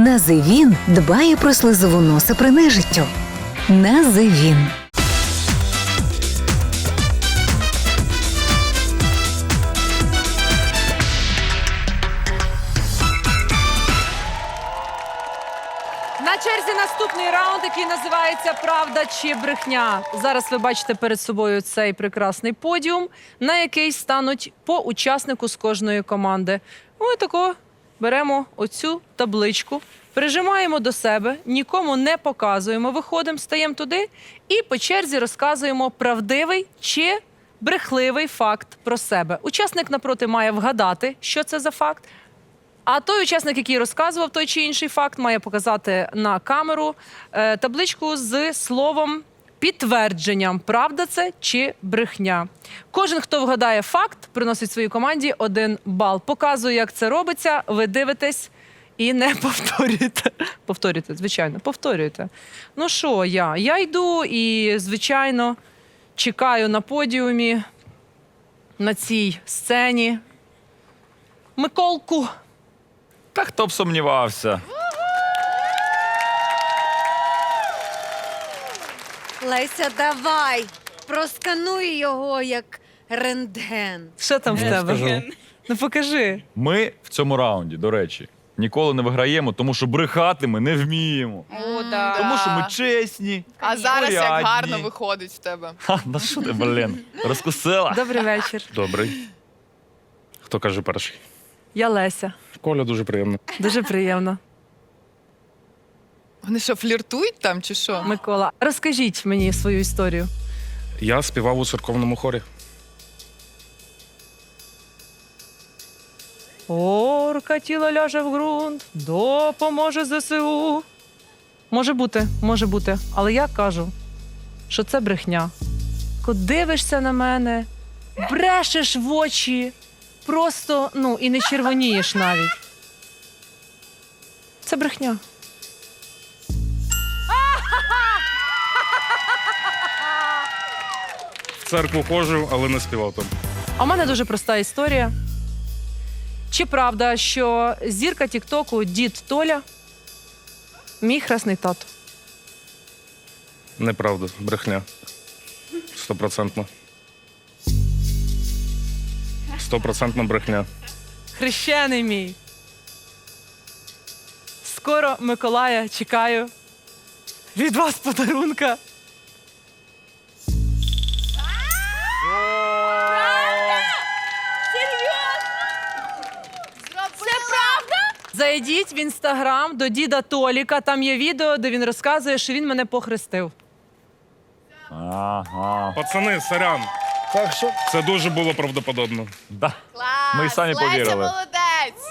Називін дбає про слизову носа при нежиттю. Називін. На черзі наступний раунд, який називається Правда чи брехня. Зараз ви бачите перед собою цей прекрасний подіум, на який стануть по учаснику з кожної команди. Ми тако беремо оцю табличку, прижимаємо до себе, нікому не показуємо, виходимо, стаємо туди і по черзі розказуємо правдивий чи брехливий факт про себе. Учасник напроти має вгадати, що це за факт. А той учасник, який розказував той чи інший факт, має показати на камеру е, табличку з словом підтвердженням, правда це чи брехня. Кожен, хто вгадає факт, приносить своїй команді один бал. Показую, як це робиться. Ви дивитесь і не повторюєте. Повторюєте, звичайно, повторюєте. Ну що, я? Я йду і, звичайно, чекаю на подіумі на цій сцені. Миколку. Та хто б сумнівався? Леся, давай, проскануй його як рентген. Що там в тебе? Ну покажи. Ми в цьому раунді, до речі, ніколи не виграємо, тому що брехати ми не вміємо. О, да. Тому що ми чесні. А зараз як порядні. гарно виходить в тебе. Ха, да що ти, блін, розкусила. Добрий вечір. Добрий. Хто каже перший? Я Леся. Коля дуже приємно. Дуже приємно. Вони що, фліртують там чи що? Микола, розкажіть мені свою історію. Я співав у церковному хорі. Орка тіло ляже в ґрунт, допоможе ЗСУ. Може бути, може бути. Але я кажу, що це брехня. Коли дивишся на мене, брешеш в очі, просто ну і не червонієш навіть. Це брехня. Церкву ходжу, але не співав там. А в мене дуже проста історія. Чи правда, що зірка Тіктоку дід Толя мій хресний тато? Неправда, брехня. Стопроцентно. Стопроцентна брехня. Хрещений мій. Скоро Миколая чекаю. Від вас подарунка. Зайдіть в інстаграм до діда Толіка. Там є відео, де він розказує, що він мене похрестив. Ага. Пацани, сорян. Так що? Це дуже було правдоподобно. Да. Клас! Ми й самі Леся повірили. молодець!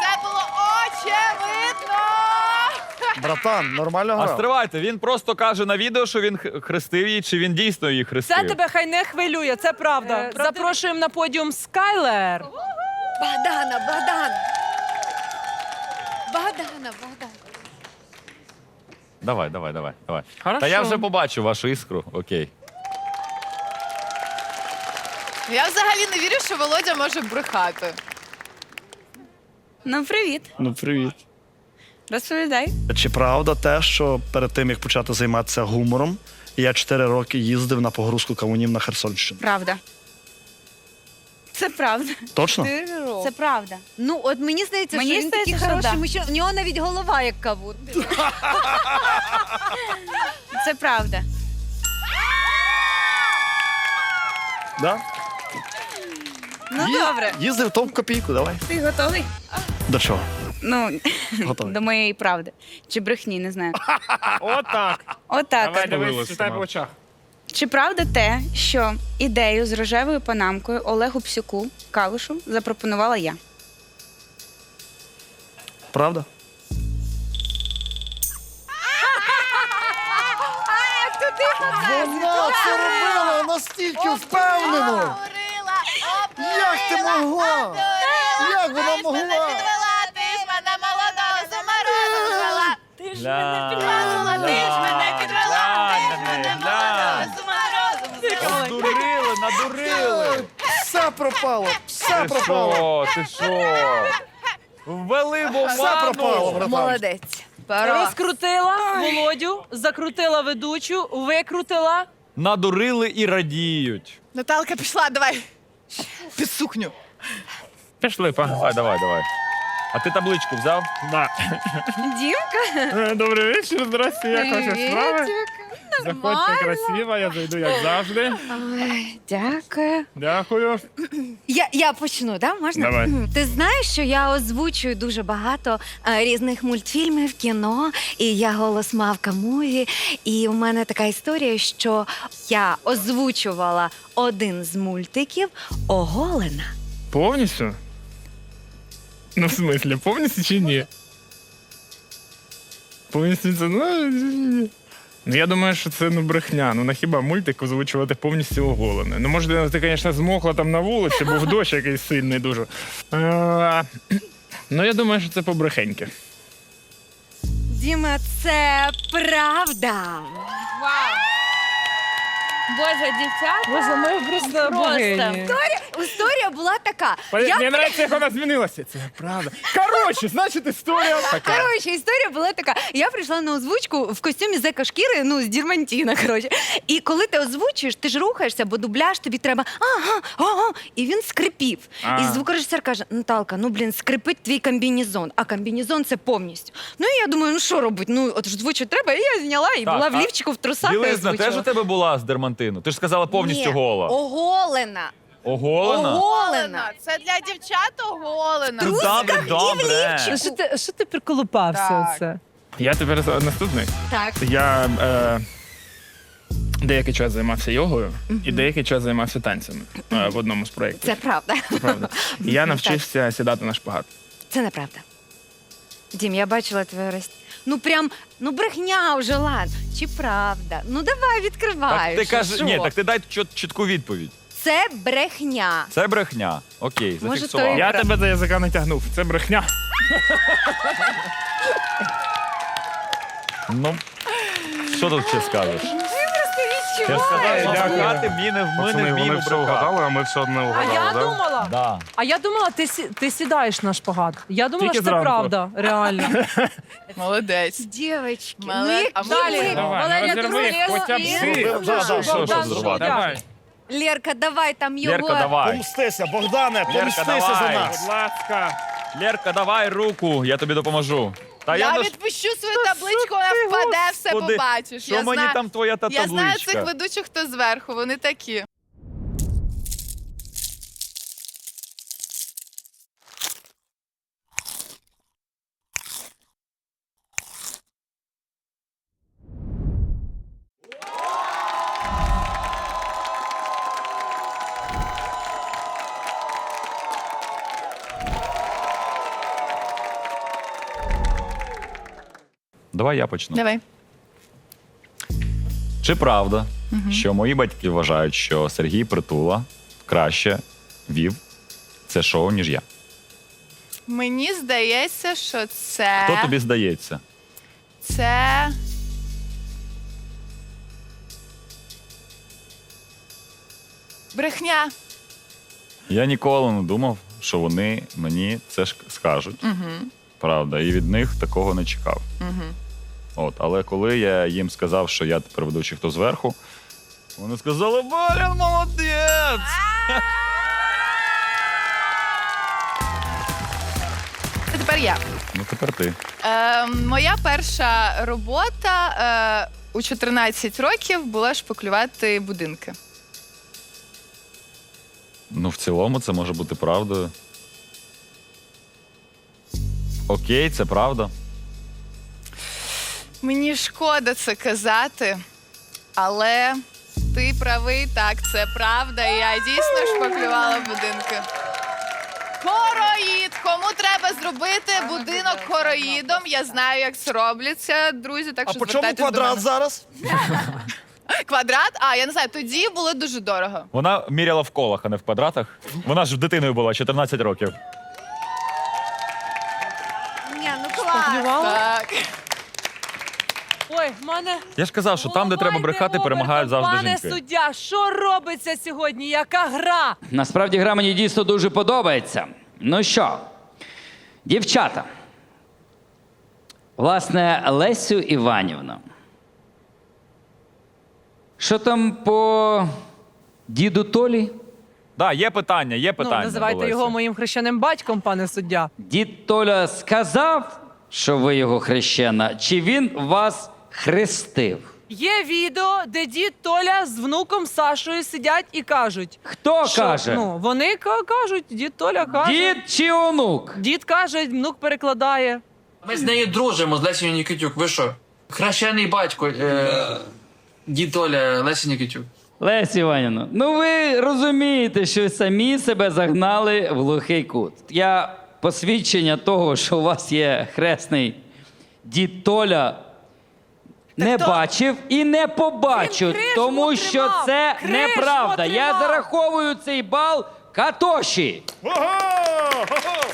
Це було очевидно! Братан, нормально А грав? стривайте, він просто каже на відео, що він х- хрестив її, чи він дійсно її хрестив. Це тебе хай не хвилює, це правда. Запрошуємо на подіум Скайлер. Богдана, Богдан. Богдана, Богдан. Давай, давай, давай, давай. Хорошо. Та я вже побачив вашу іскру. Окей. Я взагалі не вірю, що Володя може брехати. Ну, привіт. Ну, привіт. Розповідай. Чи правда те, що перед тим, як почати займатися гумором, я 4 роки їздив на погрузку кавунів на Херсонщину? Правда. Це правда. Точно? Це правда. Ну, от мені здається, Мені що він здається, такий що хороший. да. мужчина. У нього навіть голова як кавун. Це правда. Да? Ну Ї- добре. Їздив то в копійку, давай. Ти готовий? До чого? Ну, Готовий. до моєї правди. Чи брехні, не знаю. Отак. Отак. Давай, от. дивись, читай по очах. Чи правда те, що ідею з рожевою панамкою Олегу Псюку Калушу запропонувала я? Правда? Вона це робила настільки впевнено! Як ти могла? Як вона могла? Ти ж мене заморозила! Ти ж мене підвела, ти ж мене Надурили. Все пропало! Все Ти пропало! що, ти що? Ввели в Все пропало, оману. братан. Молодець. Розкрутила Володю, закрутила ведучу, викрутила. Надурили і радіють. Наталка пішла, давай. Під сукню. Пішли, па. Давай, давай, давай. А ти табличку взяв? Да. Дімка. Е, Добрий вечір, здрасте, як ваші справи? Заходьте красиво, я зайду як завжди. Ой, Дякую. Дякую. Я, я почну, да? Можна? Давай. Ти знаєш, що я озвучую дуже багато е, різних мультфільмів, кіно, і я голос Мавка Муві. І у мене така історія, що я озвучувала один з мультиків оголена. Повністю? Ну, в смислі, повністю чи ні? Повністю це. Ну, ну, я думаю, що це ну, брехня. Ну, на хіба мультик озвучувати повністю оголене. Ну, може, ти, звісно, змокла там на вулиці, був дощ якийсь сильний дуже. Ну, я думаю, що це побрехеньки. Діма, це правда. Вау! Боже, дівчата. Боже, ми просто богині. Історія була така. Мені Я подобається, як вона змінилася. Це правда. Коротше, значить, історія така. Коротше, історія була така. Я прийшла на озвучку в костюмі зека шкіри, ну з дірмантіна. Коротше. І коли ти озвучуєш, ти ж рухаєшся, бо дубляж тобі треба ага, ага. І він скрипів. А. І звукорежисер каже: Наталка, ну блін, скрипить твій комбінезон, а комбінезон це повністю. Ну і я думаю, ну що робить? Ну от ж звучить треба, і я зняла і Так, була в лівчику в трусах. і Білизна озвучила. теж у тебе була з дермантину? Ти ж сказала повністю Ні, гола. Оголена. Оголена? Оголена. Це для дівчат оголена. Ну, добре, добре. Що ти, що ти приколупався Так. оце? Я тепер наступний. Так. Я е, деякий час займався йогою і деякий час займався танцями е, в одному з проєктів. Це правда. Це правда. І я навчився сідати на шпагат. Це неправда. Дім, я бачила твою рост. Ну прям, ну брехня вже, ладно. Чи правда? Ну давай відкривай. Так ти кажеш, ні, так ти дай чіт- чітку відповідь. Це брехня. Це брехня. Окей, Може, зафіксував. то Я тебе за язика не тягнув. Це брехня. Ну, що тут ще скажеш? Я сказав, що Дякую. брехати ми не, ми не вміємо брехати. а ми все одно А я думала, Да. а я думала, ти, сі- ти сідаєш на шпагат. Я думала, Тільки що це зранку. правда, реально. Молодець. Дівочки, ну Мале- які а далі. ви? Давай, Валерія, ну, ти розірви і- Да, да, Що, що Богдан, зривати? Давай, Лєрка, давай там його. Лерка, давай. Помстися, Богдане, помстися давай. за нас. будь ласка. Лерка, давай руку, я тобі допоможу. Та Я ж- відпущу свою табличку, вона впаде, все Господи, побачиш. Що Я мені знаю- там твоя та Я знаю цих ведучих, хто зверху, вони такі. Давай я почну. Давай. Чи правда, що мої батьки вважають, що Сергій Притула краще вів це шоу, ніж я? Мені здається, що це. Хто тобі здається? Це. Брехня. Я ніколи не думав, що вони мені це скажуть. Угу. Правда, і від них такого не чекав. Угу. От, але коли я їм сказав, що я тепер ведучий хто зверху, вони сказали: Борін, молодець! Це тепер я. Ну тепер ти. Е, моя перша робота е, у 14 років була шпаклювати будинки. Ну, в цілому, це може бути правдою. Окей, це правда. Мені шкода це казати, але ти правий, так, це правда. Я дійсно шпаклювала будинки. Хороїд! Кому треба зробити будинок хороїдом? Я знаю, як це робляться, друзі. Так А що по чому звертайтесь до квадрат мене. зараз? Квадрат? А, я не знаю, тоді було дуже дорого. Вона міряла в колах, а не в квадратах. Вона ж дитиною була 14 років. Ні, ну клас. Так. Ой, в мене. Я ж казав, що там, де треба брехати, перемагають завжди Пане жінки. суддя, що робиться сьогодні? Яка гра? Насправді гра мені дійсно дуже подобається. Ну що, Дівчата. Власне, Лесю Іванівна. Що там по діду Толі? Да, є питання, є питання. ну, називайте до його моїм хрещеним батьком, пане суддя. Дід Толя сказав, що ви його хрещена, чи він вас хрестив? Є відео, де дід Толя з внуком Сашою сидять і кажуть. Хто що, каже? Ну, вони ка- кажуть, дід Толя каже. Дід чи онук? Дід каже, внук перекладає. Ми з нею дружимо, з Лесією Нікітюк. Ви що? Хрещений батько, е, дід Оля, Леся Нікітюк. Лесі Іванівна, ну ви розумієте, що самі себе загнали в глухий кут. Я посвідчення того, що у вас є хресний дід Толя, не то- бачив і не побачу, Він тому що це неправда. Я зараховую цей бал Катоші.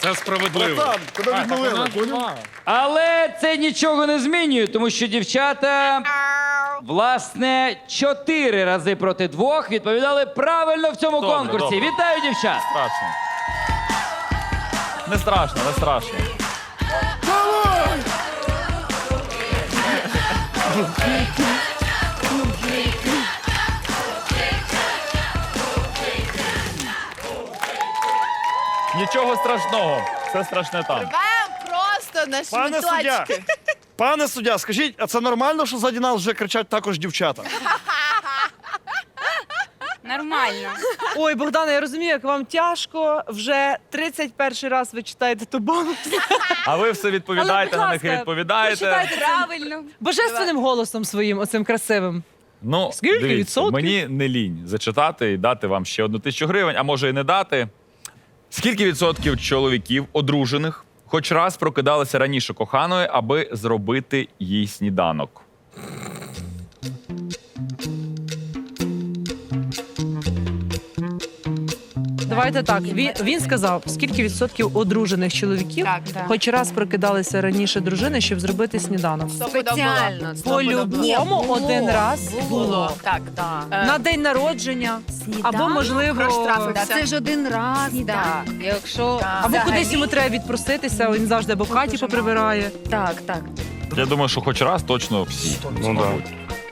Це справедливо. Братан, тебе відновили, поняв? Але це нічого не змінює, тому що дівчата, власне, чотири рази проти двох відповідали правильно в цьому Добре, конкурсі. добре. Вітаю, дівчат! Страшно. Не страшно, не страшно. Нічого страшного. Все страшне там. Рвем просто на Пане суддя, шматочки. пане суддя, скажіть, а це нормально, що ззаді нас вже кричать також дівчата? Нормально. Ой, Богдане, я розумію, як вам тяжко. Вже 31 раз ви читаєте ту банку. А ви все відповідаєте, Але, на них і ласка, відповідаєте. прочитайте Правильно. Божественним голосом своїм, оцим красивим. Ну, Скільки дивіться, відсотків? мені не лінь зачитати і дати вам ще одну тисячу гривень, а може і не дати. Скільки відсотків чоловіків, одружених, хоч раз прокидалися раніше коханої, аби зробити їй сніданок? Давайте так. Він, він сказав, скільки відсотків одружених чоловіків Так, так. хоч раз прокидалися раніше дружини, щоб зробити сніданок. Спеціально. По-любому один раз було. Так, так. На день народження, або можливо, Проштрафився. Це ж один раз. Так. Якщо або взагалі- кудись йому треба відпроситися, він завжди або в хаті поприбирає. Так, так. Я думаю, що хоч раз точно всі. Ну мабуть.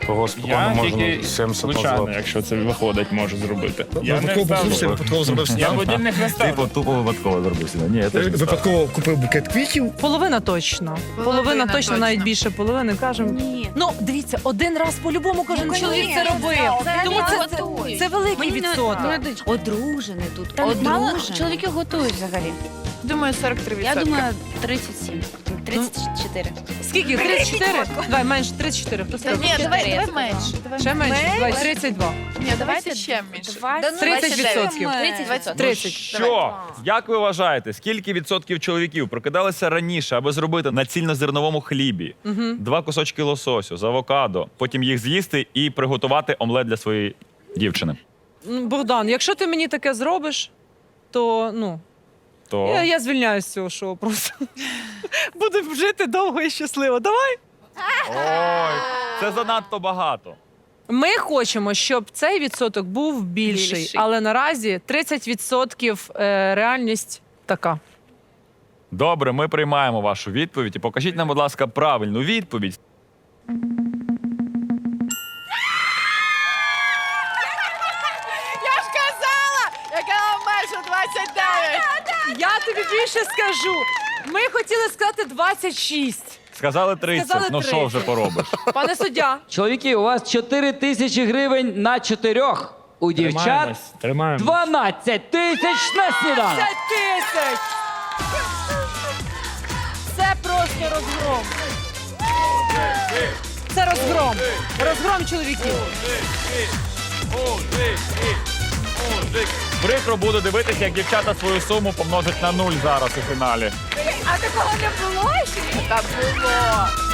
Кого я тільки случайно, якщо це виходить, можу зробити. Я не ставлю. випадково зробив Я будильник не ставлю. Типу, тупо випадково зробив сніданок. Ні, я теж не ставлю. Випадково купив букет квітів. Половина точно. Половина, Половина точно, точно. навіть більше половини кажемо. Ні. Ну, дивіться, один раз по-любому кожен Ну, чоловік це конечно, робив. це Тому це, це, готують. це великий відсоток. Одружений тут. Та мало Одружений. чоловіки готують взагалі. Думаю, 43 Я думаю, 37. 34. Скільки? 34? Давай, менше 34. Хто сказав? Ні, давай, давай менше. Давай Ще менше? Давай, 32. Ні, давайте ще менше. 30 відсотків. 30 30. Що? Як ви вважаєте, скільки відсотків чоловіків прокидалися раніше, аби зробити на цільнозерновому хлібі два кусочки лососю з авокадо, потім їх з'їсти і приготувати омлет для своєї дівчини? Богдан, якщо ти мені таке зробиш, то ну То я, я звільняюсь з цього шоу просто. Буду жити довго і щасливо. Давай. ой, це занадто багато. Ми хочемо, щоб цей відсоток був більший, Більший. але наразі 30% е, реальність така. Добре, ми приймаємо вашу відповідь і покажіть нам, будь ласка, правильну відповідь. Я ж казала, яка майже 29. Я тобі більше скажу. Ми хотіли сказати 26. Сказали 30, Сказали ну що 30. вже поробиш? Пане суддя, Чоловіки, у вас 4 тисячі гривень на чотирьох. У дівчат Тримаємось, тримаємось. 12 тисяч на сніданок. 50 тисяч! Це просто розгром. Це розгром. Розгром чоловіків. Прикро буде дивитися, як дівчата свою суму помножать на нуль зараз у фіналі. А такого не було ще? Так було.